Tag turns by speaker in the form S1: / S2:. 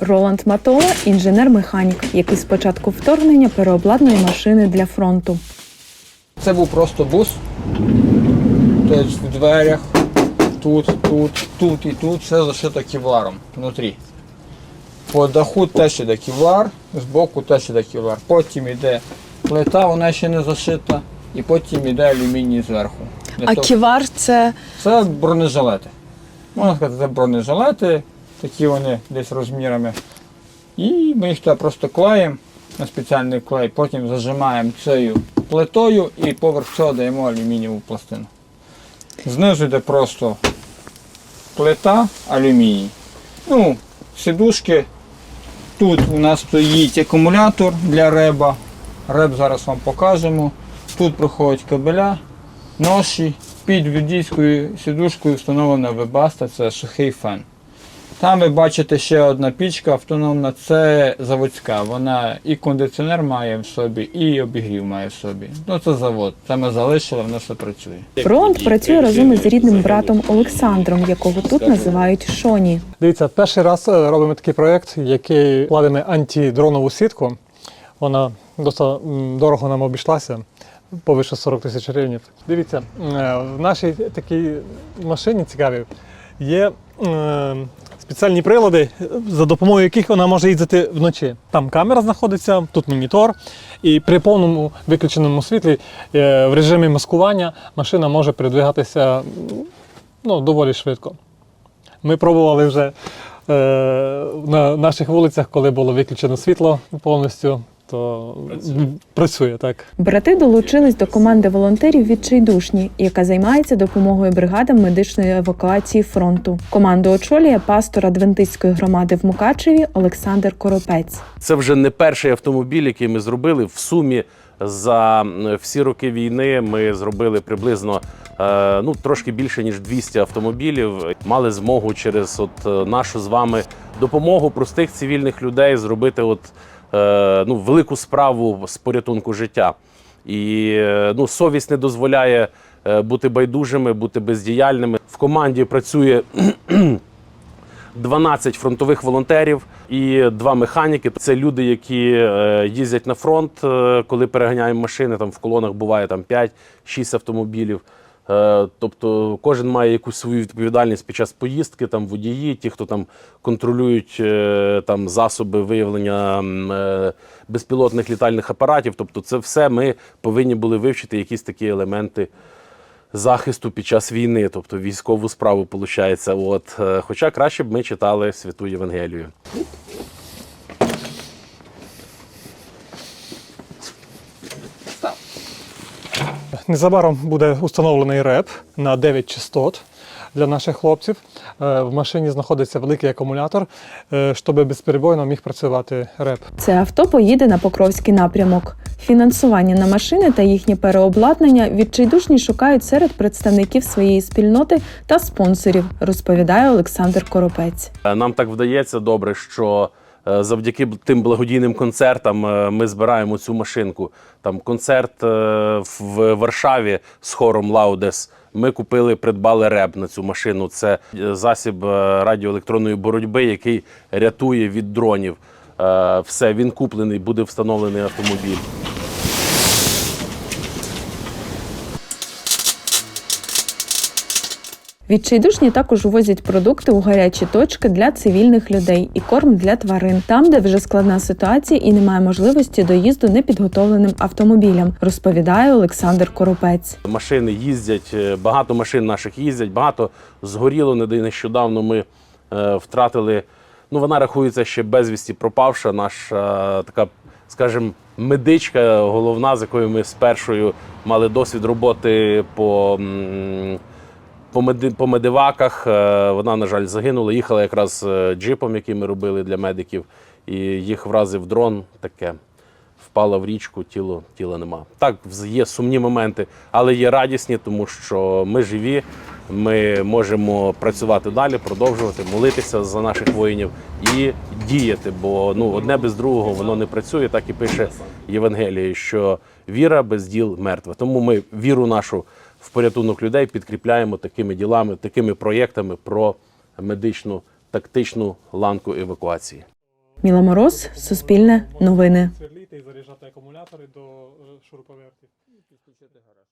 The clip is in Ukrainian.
S1: Роланд Матола інженер-механік, який з початку вторгнення переобладнує машини для фронту.
S2: Це був просто бус. Тобто в дверях, тут, тут, тут і тут все зашито кевларом внутрі. По даху теж іде кевлар, збоку теж іде кевлар. Потім йде плита, вона ще не зашита, і потім йде алюміній зверху. Для
S1: А
S2: того-
S1: ківар це
S2: Це бронежилети. Можна сказати, це бронежилети, такі вони десь розмірами. І ми їх туди просто клеїмо на спеціальний клей, потім зажимаємо цією плитою і поверх цього даємо алюмінієву пластину. Знизу йде просто плита, алюміній. Ну, сидушки. Тут у нас стоїть акумулятор для реба. Реб зараз вам покажемо. Тут проходять кабеля, ноші. Під водійською сідушкою встановлена вебаста, це сухий фен. Там ви бачите ще одна пічка автономна, це заводська. Вона і кондиціонер має в собі, і обігрів має в собі. Ну це завод. Це ми залишили, воно все працює.
S1: Роланд працює разом із рідним братом Олександром, якого тут називають Шоні.
S3: Дивіться, перший раз е, робимо такий проєкт, який кладемо антидронову сітку. Вона досить дорого нам обійшлася, повише 40 тисяч гривень. Дивіться, е, в нашій такій машині цікавій є спеціальні прилади, за допомогою яких вона може їздити вночі. Там камера знаходиться, тут монітор, і при повному виключеному світлі е, в режимі маскування машина може передвигатися ну, доволі швидко. Ми пробували вже е, на наших вулицях, коли було виключено світло повністю, то працює, так.
S1: Брати долучились до команди волонтерів відчайдушні, яка займається допомогою бригадам медичної евакуації фронту. Команду очолює пастор адвентистської громади в Мукачеві Олександр Коропець.
S4: Це вже не перший автомобіль, який ми зробили. В сумі за всі роки війни ми зробили приблизно е, ну трошки більше ніж 200 автомобілів. Мали змогу через от е, нашу з вами допомогу простих цивільних людей зробити от е, ну велику справу з порятунку життя. І е, ну, совість не дозволяє е, бути байдужими, бути бездіяльними. В команді працює 12 фронтових волонтерів і два механіки. Це люди, які е, їздять на фронт, е, коли переганяємо машини. Там в колонах буває там 5-6 автомобілів. Е, Тобто кожен має якусь свою відповідальність під час поїздки, там водії, ті, хто там контролюють е, там засоби виявлення е, безпілотних літальних апаратів. Тобто, це все ми повинні були вивчити якісь такі елементи захисту під час війни, тобто військову справу, виходить. От, хоча краще б ми читали святу Євангелію.
S3: Незабаром буде установлений реп на 9 частот для наших хлопців. Е, В машині знаходиться великий акумулятор, е, щоб безперебойно міг працювати реп.
S1: Це авто поїде на Покровський напрямок. Фінансування на машини та їхнє переобладнання відчайдушні шукають серед представників своєї спільноти та спонсорів, розповідає Олександр Коропець.
S4: Е, Нам так вдається добре, що завдяки тим благодійним концертам е, ми збираємо цю машинку. Там концерт е, в Варшаві з хором Лаудес. Ми купили, придбали реб на цю машину. Це е, засіб е, радіоелектронної боротьби, який рятує від дронів. Е, Все, він куплений, буде встановлений автомобіль.
S1: Відчайдушні також возять продукти у гарячі точки для цивільних людей і корм для тварин, там, де вже складна ситуація і немає можливості доїзду непідготовленим автомобілям, розповідає Олександр Коропець.
S4: Машини їздять, е, багато машин наших їздять, багато згоріло. Не Нещодавно ми е, втратили. Ну, вона рахується ще безвісті пропавша. Наша е, така, скажімо, медичка головна, з якою ми з першою мали досвід роботи по. По медиваках Е, вона, на жаль, загинула. Їхала якраз е, джипом, який ми робили для медиків, і їх вразив дрон таке. Впала в річку, тіло, тіла нема. Так, є сумні моменти, але є радісні, тому що ми живі, ми можемо працювати далі, продовжувати, молитися за наших воїнів і діяти. Бо ну, одне без другого воно не працює, так і пише Євангеліє, що віра без діл мертва. Тому ми віру нашу в порятунок людей підкріпляємо такими ділами, такими проєктами про медичну тактичну ланку евакуації.
S1: Міла Мороз, Суспільне, Новини.
S3: Сверліти і заряджати акумулятори до шуруповертів. І підключити гараж.